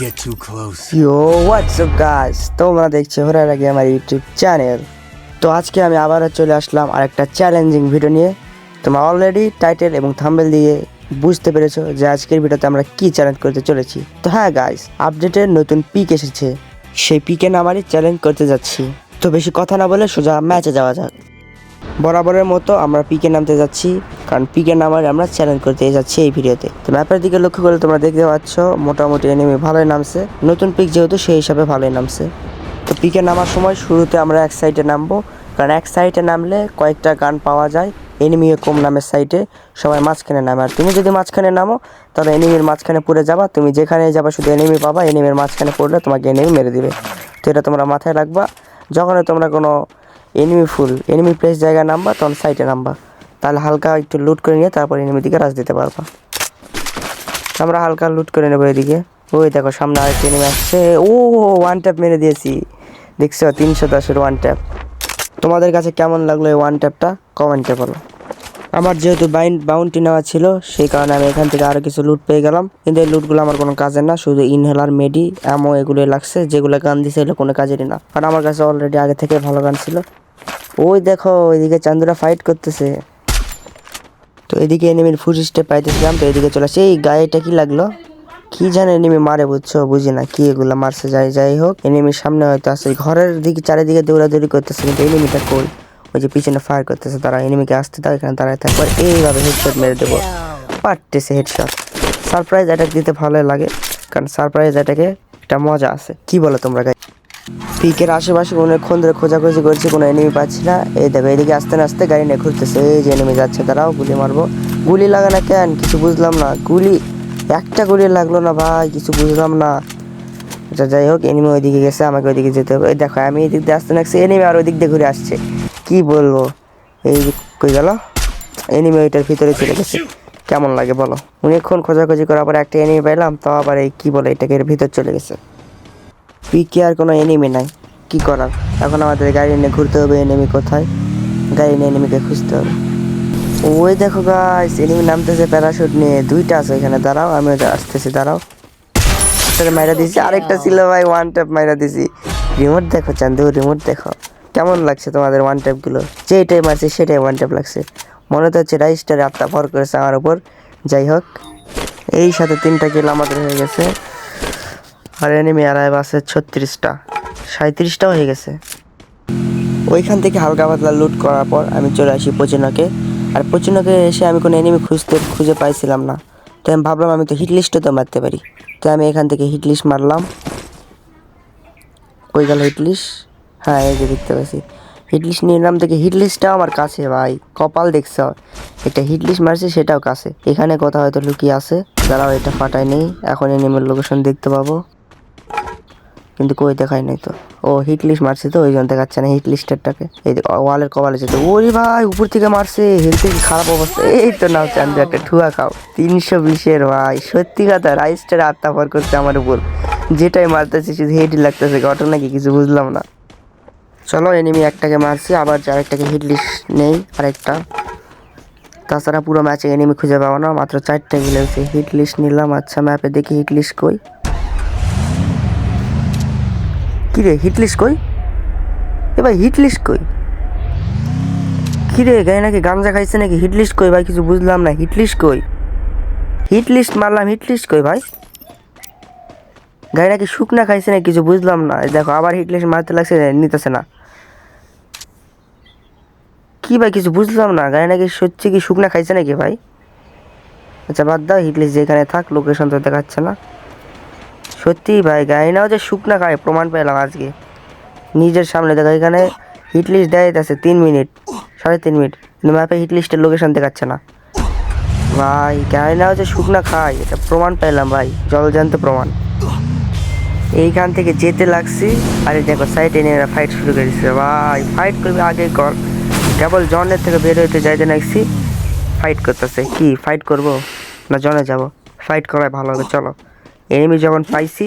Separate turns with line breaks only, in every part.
Get too close.
Yo WhatsApp guys তোমরা দেখছ হরার আগে আমার ইউটিউব চ্যানেল তো আজকে আমি আবারও চলে আসলাম আর একটা চ্যালেঞ্জিং ভিডিও নিয়ে। তোমরা অলরেডি টাইটেল এবং থাম্বেল দিয়ে বুঝতে পেরেছ যে আজকের ভিডিওতে আমরা কি চ্যালেঞ্জ করতে চলেছি। তো হ্যাঁ গাইস আপডেটের নতুন পিক এসেছে। সেই পিকে নামারই চ্যালেঞ্জ করতে যাচ্ছি। তো বেশি কথা না বলে সোজা ম্যাচে যাওয়া যাক। বরাবরের মতো আমরা পিকে নামতে যাচ্ছি, কারণ পিকে নামার আমরা চ্যালেঞ্জ করতে যাচ্ছি এই ভিডিওতে। তো ম্যাপের দিকে লক্ষ্য করলে তোমরা দেখতে পাচ্ছ, মোটামুটি এনিমি ভালোই নামছে। নতুন পিক যেহেতু সেই হিসাবে ভালোই নামছে। তো পিকে নামার সময় শুরুতে আমরা এক সাইডে নামবো, কারণ এক সাইডে নামলে কয়েকটা গান পাওয়া যায় এনিমিও কম নামের সাইডে সবাই মাঝখানে নামে। আর তুমি যদি মাঝখানে নামো, তাহলে এনিমির মাঝখানে পড়ে যাবা। তুমি যেখানে যাবা শুধু এনিমি পাবা এনিমির মাঝখানে পড়লে তোমাকে এনিমি মেরে দিবে। তো এটা তোমরা মাথায় রাখবা। যখনই তোমরা কোনো এনিমি ফুল এনিমি প্লেস জায়গায় নামবা তখন সাইডে নামবা তাহলে হালকা একটু লুট করে নিয়ে তারপর এনিমি দিকে রাজ দিতে পারবা। আমরা হালকা লুট করে নেব এদিকে। ওই দেখো, সামনে আরেকটি এনিমি আসছে। ও ওয়ান ট্যাপ মেরে দিয়েছি। দেখছ, তিনশো দশের ওয়ান ট্যাপ তোমাদের কাছে কেমন লাগল এই ওয়ান ট্যাপটা কমেন্টে বলো। আমার যেহেতু বাইন বাউন্টি নেওয়া ছিল, সেই কারণে আমি এখান থেকে আরও কিছু লুট পেয়ে গেলাম। কিন্তু এই লুটগুলো আমার কোনো কাজের না, শুধু ইনহেলার মেডি অ্যামো এগুলোই লাগছে। যেগুলো গান দিছে, এগুলো কোনো কাজেরই না। কারণ আমার কাছে অলরেডি আগে থেকে ভালো গান ছিল। ওই দেখো ওইদিকে চান্দুরা ফাইট করতেছে। তো এদিকে এনিমির ফুট স্টেপ পাইতেছিলাম তো এদিকে চলে আসছে এই গায়েটা কি লাগল? কি জানে এনিমি মারে বুঝছ? বুঝি না কি এগুলো মারছে, যাই যাই হোক। এনিমির সামনে হয়তো আছে। ঘরের দিকে, চারিদিকে দৌড়াদৌড়ি করতেছে, কিন্তু এনিমিটা কই? ওই যে পিছনে ফায়ার করতেছে, তারা এনিমিকে আসতে দাও, এখানে দাঁড়ায় থাকবে এইভাবে হেডশট মেরে দেবো। পারতেছে হেডশট সারপ্রাইজ অ্যাটাক দিতে ভালোই লাগে, কারণ সারপ্রাইজ অ্যাটাকে একটা মজা আছে। কি বলো তোমরা গাই পিকের আশেপাশে অনেকক্ষণ ধরে খোঁজাখুঁজি করছি, কোনো এনিমি পাচ্ছি না। এই দেখো, এদিকে আস্তে আস্তে গাড়ি নিয়ে ঘুরতেছে, এই যে এনিমি যাচ্ছে তারাও গুলি মারবো। গুলি লাগে না কেন? কিছু বুঝলাম না। গুলি, একটা গুলি লাগল না ভাই, কিছু বুঝলাম না। আচ্ছা যাই হোক এনিমি ওইদিকে গেছে, আমাকে ওইদিকে যেতে হবে। দেখো, আমি এদিক দিয়ে আসতে লাগছে এনিমি আর ওইদিক দিয়ে ঘুরে আসছে। কি বলব? এই কই গেল? এনিমি ওইটার ভিতরে চলে গেছে। কেমন লাগে বলো? অনেকক্ষণ খোঁজাখুঁজি করার পর একটা এনিমি পাইলাম, তাও আবার এই, কি বলে, এটাকে এর ভিতর চলে গেছে। পিকে আর কোনো এনিমি নাই। কি করার? এখন আমাদের গাড়ি নিয়ে ঘুরতে হবে এনিমি কোথায়? গাড়ি নিয়ে এনিমিকে খুঁজতে হবে। ওই দেখো গাইস এনিমি নামতেছে প্যারাশুট নিয়ে। দুইটা আছে এখানে দাঁড়াও আমি আসতেছি দাঁড়াও। মাইরা দিছি আরেকটা ছিল ভাই ওয়ান ট্যাপ মাইরা দিছি। রিমোট দেখো চান্দু রিমোট দেখো। কেমন লাগছে তোমাদের ওয়ান ট্যাপগুলো যেটাই মারছে সেটাই ওয়ান ট্যাপ লাগছে। মনে তো হচ্ছে রাইসটার আত্মা ভর করেছে আমার উপর। যাই হোক এই সাথে তিনটা কিল আমাদের হয়ে গেছে। আর এনিমি আড়াই আছে ছত্রিশটা। সাঁত্রিশটাও হয়ে গেছে। ওইখান থেকে হালকা পাতলা লুট করার পর আমি চলে আসি পচিনকে। আর পচিনকে এসে আমি কোনো এনিমি খুঁজতে, খুঁজে পাইছিলাম না। তো আমি ভাবলাম আমি তো হিট লিস্টও তো মারতে পারি। তো আমি এখান থেকে হিট লিস্ট মারলাম। কই গেল হিট লিস্ট হ্যাঁ এই যে দেখতে পাচ্ছি। হিট লিস্ট নিলাম দেখে হিট লিস্টটাও আমার কাছে ভাই। কপাল দেখছ? একটা হিট লিস্ট মারছি, সেটাও কাছে। এখানে কোথাও হয়তো লুকিয়ে আছে। দাঁড়াও, এটা ফাটাই নেই। এখন এনিমের লোকেশন দেখতে পাবো। কিন্তু কই দেখাই নাই তো। ও হিট লিস্ট মারছে তো, ওই জন্য দেখাচ্ছে না হিট লিস্টেরটাকে এই ওয়ালের কপালে যেতে ওরে ভাই, উপর থেকে মারছে, হেলথে কি খারাপ অবস্থা? এই তো নাও চান্দু একটা ঠুয়া খাও। তিনশো বিশের ভাই, সত্যি কথা রাইসটার আত্মা করছে আমার উপর। যেটাই মারতেছে, শুধু হেডই লাগতেছে, ঘটনা কি কিছু বুঝলাম না। চলো এনিমি একটাকে মারছি, আবার আরেকটাকে হিট লিস্ট নেই, আরেকটা। তাছাড়া পুরো ম্যাচে এনিমি খুঁজে পাবো না, মাত্র চারটে গিলেছে হিট লিস্ট নিলাম। আচ্ছা ম্যাপে দেখি হিট লিস্ট কই। কি রে হিট লিস্ট কই? এ ভাই হিট লিস্ট কই? কি রে গায়ে নাকি গাঞ্জা খাইছে নাকি? হিট লিস্ট কই ভাই? কিছু বুঝলাম না হিট লিস্ট কই? হিট লিস্ট মারলাম হিট লিস্ট কই ভাই? গায়ে নাকি শুকনা খাইছে নাকি? কিছু বুঝলাম না। দেখো, আবার হিট লিস্ট মারতে লাগছে, নিতেছে না। কি ভাই, কিছু বুঝলাম না। গায়ে নাকি সত্যি কি শুকনা খাইছে নাকি ভাই? আচ্ছা বাদ দাও হিট লিস্ট যেখানে থাক লোকেশন তো দেখাচ্ছে না। সত্যি ভাই, গাড়ি নাও যে শুকনা খায় প্রমাণ পেলাম আজকে। নিজের সামনে দেখো, এখানে হিট লিস্ট দেয় আছে তিন মিনিট, সাড়ে তিন মিনিট। কিন্তু ম্যাপে হিট লিস্টের লোকেশন দেখাচ্ছে না। ভাই, গাড়ি নাও যে শুকনা খায় এটা প্রমাণ পেলাম ভাই, জল জলজান্ত প্রমাণ। এইখান থেকে যেতে লাগছি, আরে দেখো সাইড এনে ফাইট শুরু করে দিচ্ছে ভাই ফাইট করবে আগে কর। কেবল জনের থেকে বের হইতে যাইতে লাগছি ফাইট করতেছে। কি ফাইট করব? না জনে যাব? ফাইট করাই ভালো হবে, চলো। এনিমি যখন পাইছি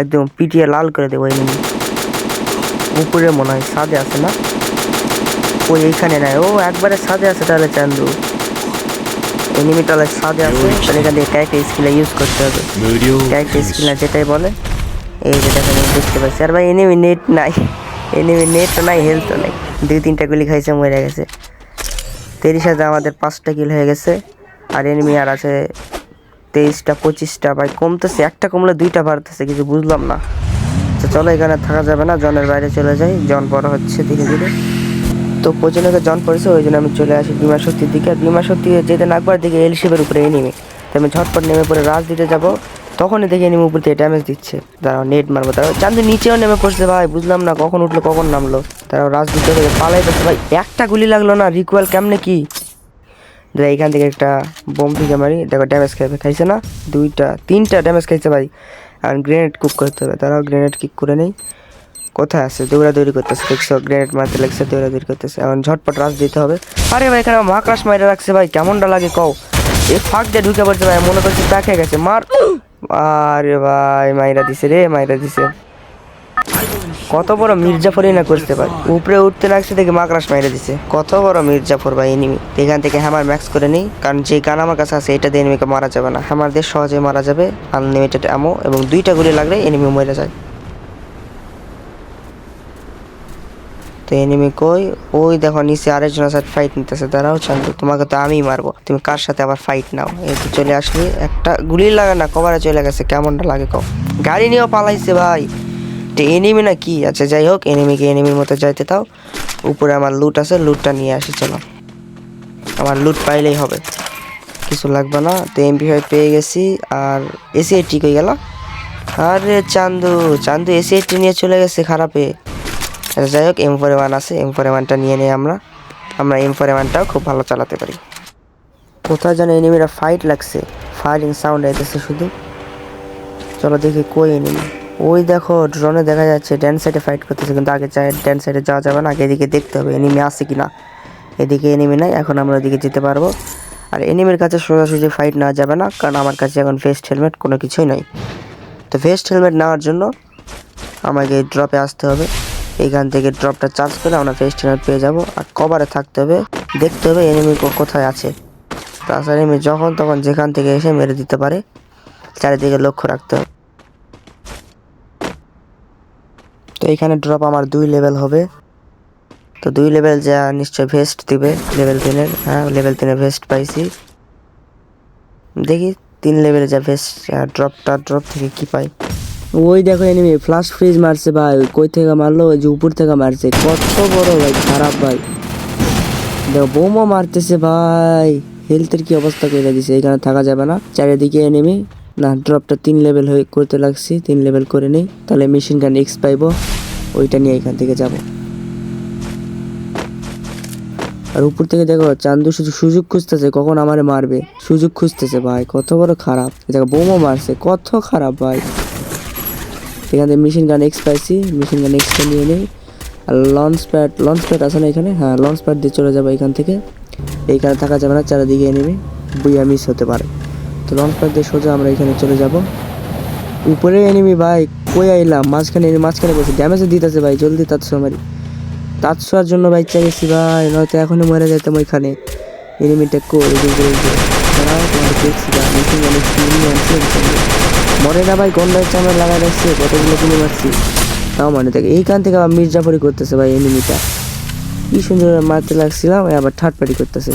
একদম পিটিয়ে লাল করে দেবো এনিমি উপরে মনে হয় সাদে আছে না? ওই এইখানে নাই। ও একবারে সাদে আছে তাহলে চান্দু। এনিমিটা সাদে আছে। তাহলে এখান থেকে ক্যারেক্টার স্কিল ইউজ করতে হবে। ক্যারেক্টার স্কিল না যেটাই বলে এই যে দেখেন দেখতে পাচ্ছি। আর ভাই এনিমি নেট নাই। এনিমি নেট নাই হেলথ নাই। দুই তিনটা গুলি খাইছে মরে গেছে। তিরিশ হাজার আমাদের পাঁচটা কিল হয়ে গেছে। আর এনিমি আর আছে তেইশটা, পঁচিশটা, ভাই, কমতেছে, একটা কমলে দুইটা বাড়তেছে, কিছু বুঝলাম না। তো চলো, এখানে থাকা যাবে না, জনের বাইরে চলে যাই, জন বড় হচ্ছে ধীরে ধীরে। তো প্রচুরকে জন পড়েছে ওই জন্য আমি চলে আসি বিমা শক্তির দিকে। আর বিমা শক্তি যেতে নাকবার দিকে এল শেপের উপরে এনিমি তো আমি ঝটপট নেমে পড়ে রাজ দিতে যাব, তখনই দেখে এনিমি উপর দিয়ে ড্যামেজ দিচ্ছে। দাঁড়াও নেট মারবো, দাঁড়াও চান্দু নিচেও নেমে পড়ছে ভাই, বুঝলাম না, কখন উঠল, কখন নামলো। তারাও রাজ দিতে পালাই যাচ্ছে, ভাই, একটা গুলি লাগল না রিকোয়েল কেমনে কি? দাদা এখান থেকে একটা বোম থেকে মারি, দেখো ড্যামেজ খাইবে খাইছে না? দুইটা, তিনটা ড্যামেজ খাইছে ভাই। আর গ্রেনেড কুক করতে হবে। তারাও গ্রেনেড কিক করে নেই। কোথায় আছে? দৌড়াদৌড়ি করতেছে। দেখছ গ্রেনেড মারতে লাগছে, দৌড়াদৌড়ি করতেছে। এখন ঝটপট রাস দিতে হবে। আরে ভাই, এখানে মহাকাশ মাইরে রাখছে ভাই। কেমনটা লাগে কও? এ ফাঁক দিয়ে ঢুকে পড়ছে ভাই। মনে করছে তাকে গেছে। মার! আরে ভাই, মাইরা দিছে রে, মাইরা দিছে। কত বড় মির্জাফরই না করতে পারে। উপরে উঠতে লাগছে দেখে মাকড়াস মাইরে দিছে। কত বড় মির্জাফর বা এনিমি এখান থেকে হ্যামার ম্যাক্স করে নেই, কারণ যে গান আমার কাছে আছে, এটা দিয়ে এনিমিকে মারা যাবে না। হ্যামার দিয়ে সহজে মারা যাবে আনলিমিটেড অ্যামো এবং দুইটা গুলি লাগলে এনিমি মরে যায়। তো এনিমি কই? ওই দেখো, নিচে আরেকজনের সাথে ফাইট নিতেছে। দাঁড়াও, চান্দু, তোমাকে তো আমিই মারবো। তুমি কার সাথে আবার ফাইট নাও? এই চলে আসলি। একটা গুলি লাগে না কভারে চলে গেছে, কেমনটা লাগে কও? গাড়ি নিয়েও পালাইছে ভাই। তো এনিমি না কি আচ্ছা যাই হোক এনিমিকে এনিমির মতো যাইতে দাও। উপরে আমার লুট আছে লুটটা নিয়ে আসি, চলো। আমার লুট পাইলেই হবে। কিছু লাগবে না, তো এমপি ফাইভ পেয়ে গেছি, আর এসি এইটটি কই গেল? আরে চান্দু চান্দু এসি এইটটি নিয়ে চলে গেছে খারাপে। আচ্ছা যাই হোক এম ফোর ওয়ান আছে এম ফোর ওয়ানটা নিয়ে নিই আমরা। আমরা এম ফোর ওয়ানটাও খুব ভালো চালাতে পারি। কোথায় যেন এনিমিরা ফাইট লাগছে। ফায়ারিং সাউন্ড আইতেছে শুধু। চলো দেখি কই এনিমি ওই দেখো ড্রোনে দেখা যাচ্ছে ড্যান সাইডে ফাইট করতেছে, কিন্তু আগে চাই ড্যান সাইডে যাওয়া যাবে না, আগে এদিকে দেখতে হবে এনিমি আছে কি না এদিকে এনিমি নাই, এখন আমরা ওদিকে যেতে পারব। আর এনিমির কাছে সোজাসুজি ফাইট নেওয়া যাবে না, কারণ আমার কাছে এখন ভেস্ট হেলমেট কোনো কিছুই নাই। তো ভেস্ট হেলমেট নেওয়ার জন্য আমাকে ড্রপে আসতে হবে। এইখান থেকে ড্রপটা চার্জ করে আমরা ভেস্ট হেলমেট পেয়ে যাব। আর কভারে থাকতে হবে, দেখতে হবে এনিমি কোথায় আছে। তাছাড়া এনিমি যখন তখন যেখান থেকে এসে মেরে দিতে পারে, চারিদিকে লক্ষ্য রাখতে হবে। তো এখানে ড্রপ আমার দুই লেভেল হবে। তো দুই লেভেল যা নিশ্চয় ভেস্ট দিবে লেভেল তিনের হ্যাঁ লেভেল তিনের ভেস্ট পাইছি। দেখি তিন লেভেলে যা ভেস্ট ড্রপটা ড্রপ থেকে কি পাই। ওই দেখো এনিমি ফ্লাশ ফ্রিজ মারছে ভাই, কই থেকে মারলো? ওই যে উপর থেকে মারছে, কত বড় ভাই, খারাপ ভাই। দেখো, বোমও মারতেছে ভাই হেলথের কি অবস্থা করে দিছে, এখানে থাকা যাবে না। চারিদিকে এনিমি না ড্রপটা তিন লেভেল হয়ে করতে লাগছি, তিন লেভেল করে নেই। তাহলে মেশিন গান এক্স পাইবো, ওইটা নিয়ে এখান থেকে যাব। আর উপর থেকে দেখো, চান্দু শুধু সুযোগ খুঁজতেছে, কখন আমারে মারবে? সুযোগ খুঁজতেছে, ভাই, কত বড় খারাপ। দেখো, বোমও মারছে, কত খারাপ, ভাই। এখান থেকে মেশিন গান এক্স পাইছি মেশিন গান এক্সটা নিয়ে নেই। আর লঞ্চ প্যাড লঞ্চ প্যাড আছে না এখানে? হ্যাঁ লঞ্চ প্যাড দিয়ে চলে যাব এখান থেকে। এইখানে থাকা যাবে না, চারিদিকে নেমে বুইয়া মিস হতে পারে। তো লঞ্চ প্যাড দিয়ে সোজা আমরা এখানে চলে যাব। উপরে এনিমি ভাই, কই আইলাম? মাঝখানে মাঝখানে বসে। ড্যামেজও দিতেছে ভাই, জলদি তাৎসো মারি। তাৎসোয়ার জন্য ভাই চাইছি ভাই, নয়তো এখনই মরে যেতাম ওইখানে। এনিমিটা করে। মরে না ভাই গন্ডার চামড়া লাগাই রাখছে, কতগুলো কিনে মারছি। তাও মানে দেখ, এইখান থেকে আবার মির্জাফরি করতেছে ভাই এনিমিটা কি সুন্দর মারতে লাগছিলাম আবার ঠাট পার্টি করতেছে।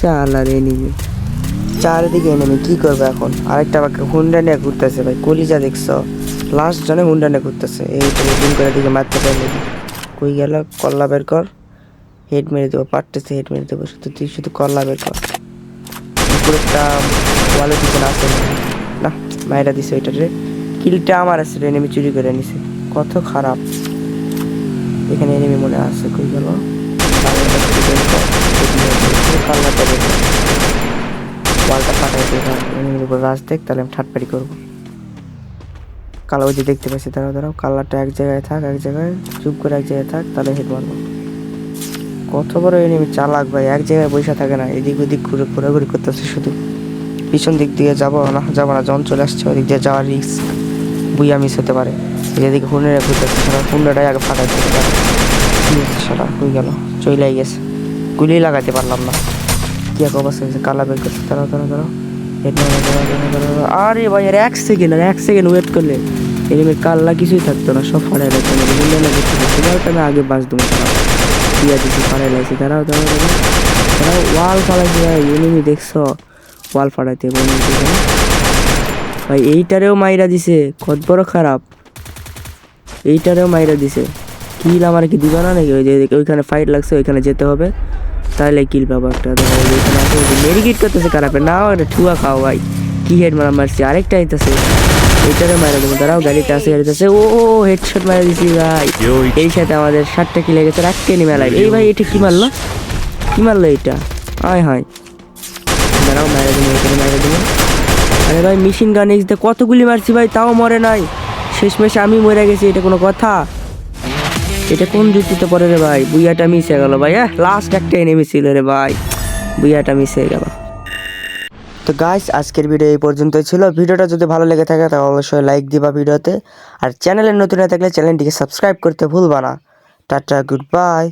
চাল আর এনিমি চারিদিকে এনিমি কি করবে এখন? আরেকটা আবার হুন্ডা নিয়ে ঘুরতেছে ভাই, কলিজা দেখছ? লাস্ট জনে হুন্ডা নিয়ে ঘুরতেছে। এই তো দিন করে দিকে মারতে পারলে কই গেল? কল্লা বের কর। হেড মেরে দেবো, পারতেছে হেড মেরে দেবো। শুধু তুই শুধু কল্লা বের কর। উপরেরটা ওয়ালে পিছনে আসে না মায়েরা দিছে ওইটা রে। কিলটা আমার আছে রে এনিমি চুরি করে নিছে। কত খারাপ। এখানে এনিমি মনে আছে, কই গেল কাল্লাটা বের কর ওয়ালটা ফাটাই দিয়ে এনিমির উপর রাজ দেখ, তাহলে আমি ঠাটপাটি করব। কালো যে দেখতে পাচ্ছি, দাঁড়াও দাঁড়াও, কালারটা এক জায়গায় থাক, এক জায়গায়, চুপ করে এক জায়গায় থাক, তাহলে হেড মারবো। কত বড় এনিমি চালাক ভাই, এক জায়গায় বসে থাকে না, এদিক ওদিক ঘুরে ঘোরাঘুরি করতেছে শুধু। পিছন দিক দিয়ে যাব না যাব না, জন চলে আসছে, ওদিক দিয়ে যাওয়ার রিস্ক বুইয়া মিস হতে পারে। যেদিকে হুন্ডে ঘুরতেছে, সারা হুন্ডাটাই আগে ফাটাই দিতে পারে। সারা হয়ে গেল, চইলাই গেছে। গুলি লাগাতে পারলাম না। কি এক অবস্থা হয়েছে, কালা বের করছে, দাঁড়াও তারা দাঁড়াও। আরে ভাই, আর এক সেকেন্ড আর এক সেকেন্ড ওয়েট করলে। এনিমির কাল্লা কিছুই থাকতো না, সব ফাড়াই লাগতো না। আমি আগে বাঁচ দেবো দিয়া দিচ্ছি ফাড়াই লাগছে। দাঁড়াও দাঁড়াও দাঁড়াও। দাঁড়াও ওয়াল ফাড়াইছে ভাই এনিমি দেখছ? ওয়াল ফাড়াইতে? ভাই, এইটারেও মাইরা দিছে, কত বড় খারাপ। এইটারেও মাইরা দিছে। কিল আমার কি দিবা না নাকি? ওই যে, ওইখানে ফাইট লাগছে, ওইখানে যেতে হবে। তাহলে কিল পাবো একটা মেরিগেট করতেছে খারাপে না এটা ঠুয়া খাও ভাই। কি হেড মারা মারছি? আরেকটা আইতাছে। এইটারে মারা দেবো। দাঁড়াও গাড়িতে আছে গাড়িতে আছে। ও হেডশট মারা দিছি ভাই। এই সাথে আমাদের ষাটটা কিলে গেছে রাখতে নি মেলায় এই ভাই এটা কি মারলো? কি মারলো এটা? হায় হয়। দাঁড়াও মারা দেবো এখানে মারা দেবো। আরে ভাই মেশিন গান এক্স কতগুলি মারছি ভাই তাও মরে নাই। শেষমেশ আমি মরে গেছি এটা কোনো কথা? এটা কোন যুক্তিতে পড়ে রে ভাই? বুইয়াটা মিশে গেল ভাই হ্যাঁ লাস্ট একটা এনেমি ছিল রে ভাই। বুইয়াটা হয়ে গেল। তো গাইস আজকের ভিডিও এই পর্যন্তই ছিল। ভিডিওটা যদি ভালো লেগে থাকে, তাহলে অবশ্যই লাইক দিবা ভিডিওতে। আর চ্যানেলে নতুন হয়ে থাকলে চ্যানেলটিকে সাবস্ক্রাইব করতে ভুলবা না। Tata good bye